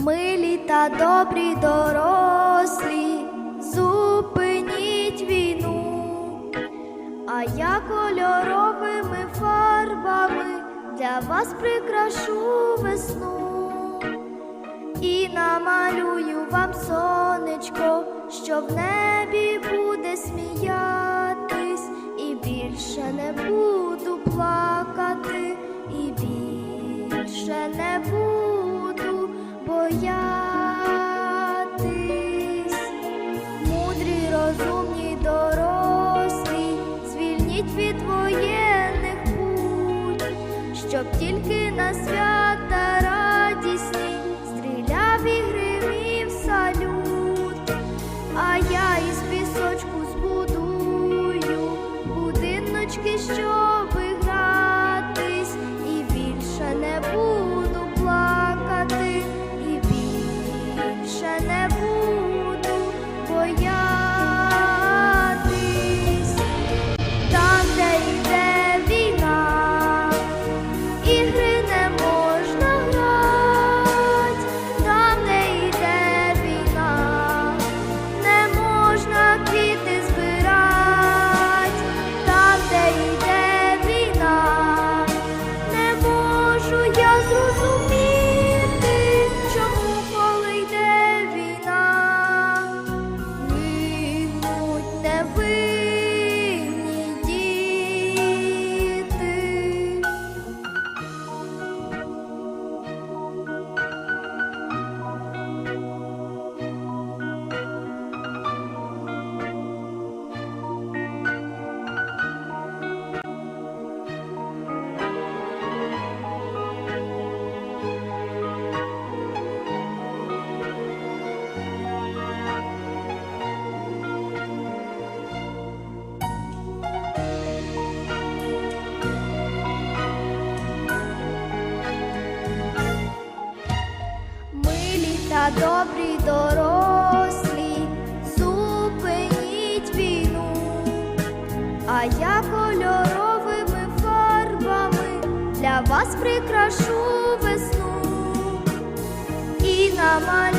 Милі та добрі дорослі, зупиніть війну, а я кольоровими фарбами для вас прикрашу весну. І намалюю вам сонечко, що в небі буде сміятись, і більше не буду щоб тільки на свята радісні стріляв і гримів салют, а я із пісочку збудую будиночки, щоб гратись, і більше не буду плакати, і більше не буду боятись. Там, та добрі дорослі, зупиніть війну, а я кольоровими фарбами для вас прикрашу весну. І намалюю